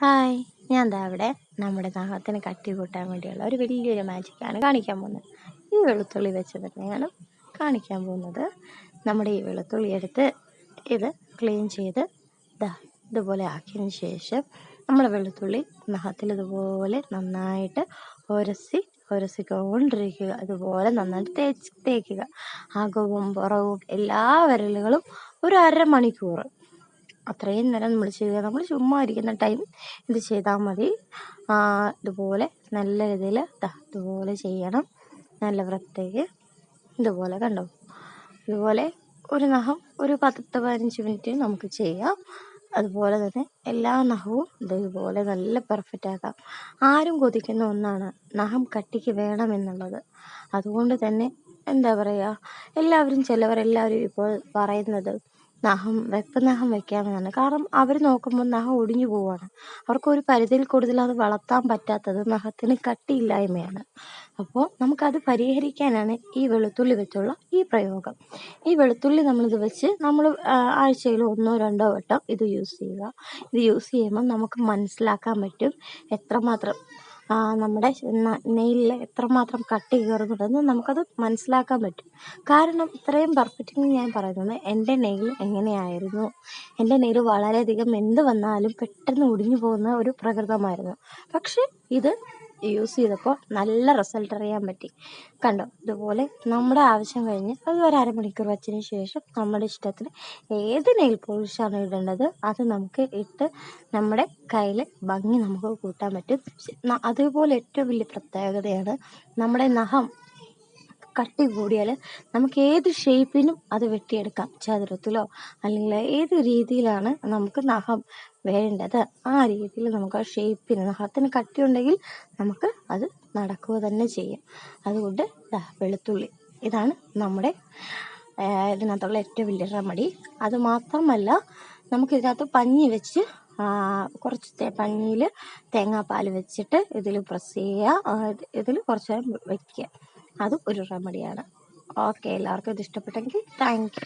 Hi ഞാൻ ദാ അവിടെ നമ്മുടെ ദാഹത്തിന് കട്ടി കൂട്ടാൻ വേണ്ടിയുള്ള ഒരു വലിയൊരു മാജിക്കാണ് കാണിക്കാൻ പോകുന്നത്. ഈ വെളുത്തുള്ളി വെച്ച് തന്നെയാണ് കാണിക്കാൻ പോകുന്നത്. നമ്മുടെ ഈ വെളുത്തുള്ളി എടുത്ത് ഇത് ക്ലീൻ ചെയ്ത് ദാ ഇതുപോലെ ആക്കിയതിന് ശേഷം നമ്മൾ വെളുത്തുള്ളി നഖത്തിൽ ഇതുപോലെ നന്നായിട്ട് ഉരസി ഉരസിക്കൊണ്ടിരിക്കുക. അതുപോലെ നന്നായിട്ട് തേച്ച് തേക്കുക. അകവും പുറവും എല്ലാ വിരലുകളും ഒരു അരമണിക്കൂർ അത്രയും നേരം നമ്മൾ ചെയ്യുക. നമ്മൾ ചുമ്മാ ഇരിക്കുന്ന ടൈം ഇത് ചെയ്താൽ മതി. ഇതുപോലെ നല്ല രീതിയിൽ ഇതുപോലെ ചെയ്യണം. നല്ല വൃത്തിക്ക് ഇതുപോലെ കണ്ടോ? ഇതുപോലെ ഒരു നഖം ഒരു പത്ത് പതിനഞ്ച് മിനിറ്റ് നമുക്ക് ചെയ്യാം. അതുപോലെ തന്നെ എല്ലാ നഖവും ഇതുപോലെ നല്ല പെർഫെക്റ്റ് ആക്കാം. ആരും കൊതിക്കുന്ന ഒന്നാണ് നഖം കട്ടിക്ക് വേണമെന്നുള്ളത് അതുകൊണ്ട് തന്നെ എന്താ പറയുക എല്ലാവരും ചിലവരെല്ലാവരും ഇപ്പോൾ പറയുന്നത് നഖം വെപ്പനഖം വെക്കാമെന്നാണ് കാരണം അവർ നോക്കുമ്പോൾ നഖം ഒടിഞ്ഞു പോവുകയാണ് അവർക്കൊരു പരിധിയിൽ കൂടുതൽ അത് വളർത്താൻ പറ്റാത്തത് നഖത്തിന് കട്ടിയില്ലായ്മയാണ്. അപ്പോൾ നമുക്കത് പരിഹരിക്കാനാണ് ഈ വെളുത്തുള്ളി വെച്ചുള്ള ഈ പ്രയോഗം. ഈ വെളുത്തുള്ളി നമ്മളിത് വെച്ച് നമ്മൾ ആഴ്ചയിൽ ഒന്നോ രണ്ടോ വട്ടം ഇത് യൂസ് ചെയ്യുക. ഇത് യൂസ് ചെയ്യുമ്പോൾ നമുക്ക് മനസ്സിലാക്കാൻ പറ്റും എത്രമാത്രം നമ്മുടെ നെയിലിൽ എത്രമാത്രം കട്ടി കയറുന്നുണ്ടെന്ന് നമുക്കത് മനസ്സിലാക്കാൻ പറ്റും. കാരണം ഇത്രയും പെർഫെക്റ്റ് ഞാൻ പറയുന്നത് എന്റെ നെയിൽ എങ്ങനെയായിരുന്നു? എന്റെ നെയിൽ വളരെയധികം എന്ത് വന്നാലും പെട്ടെന്ന് ഒടിഞ്ഞു പോകുന്ന ഒരു പ്രകൃതമായിരുന്നു. പക്ഷേ ഇത് യൂസ് ചെയ്തപ്പോൾ നല്ല റിസൾട്ട് അറിയാൻ പറ്റി. കണ്ടോ? ഇതുപോലെ നമ്മുടെ ആവശ്യം കഴിഞ്ഞ് അത് ഒരു അരമണിക്കൂർ വച്ചതിന് ശേഷം നമ്മുടെ ഇഷ്ടത്തിന് ഏത് നെയിൽ പോളിഷാണ് ഇടേണ്ടത് അത് നമുക്ക് ഇട്ട് നമ്മുടെ കയ്യിൽ ഭംഗി നമുക്ക് കൂട്ടാൻ പറ്റും. അതേപോലെ ഏറ്റവും വലിയ പ്രത്യേകതയാണ് നമ്മുടെ നഖം. കട്ടി കൂടിയാൽ നമുക്ക് ഏത് ഷേപ്പിനും അത് വെട്ടിയെടുക്കാം. ചതുരത്തിലോ അല്ലെങ്കിൽ ഏത് രീതിയിലാണ് നമുക്ക് നഖം വേണ്ടത്? ആ രീതിയിൽ നമുക്ക് ആ ഷേപ്പിന് നഖത്തിന് കട്ടി ഉണ്ടെങ്കിൽ നമുക്ക് അത് നടക്കുക തന്നെ ചെയ്യും. അതുകൊണ്ട് വെളുത്തുള്ളി. ഇതാണ് നമ്മുടെ ഇതിനകത്തുള്ള ഏറ്റവും വലിയ റെമഡി അത് മാത്രമല്ല നമുക്കിതിനകത്ത് പഞ്ഞി വെച്ച് കുറച്ച് പഞ്ഞിയിൽ തേങ്ങാപ്പാൽ വെച്ചിട്ട് ഇതിൽ പ്രസ് ചെയ്യുക. ഇതിൽ കുറച്ച് നേരം വയ്ക്കുക അതും ഒരു റെമഡിയാണ്. ഓക്കെ എല്ലാവർക്കും ഇത് ഇഷ്ടപ്പെട്ടെങ്കിൽ താങ്ക്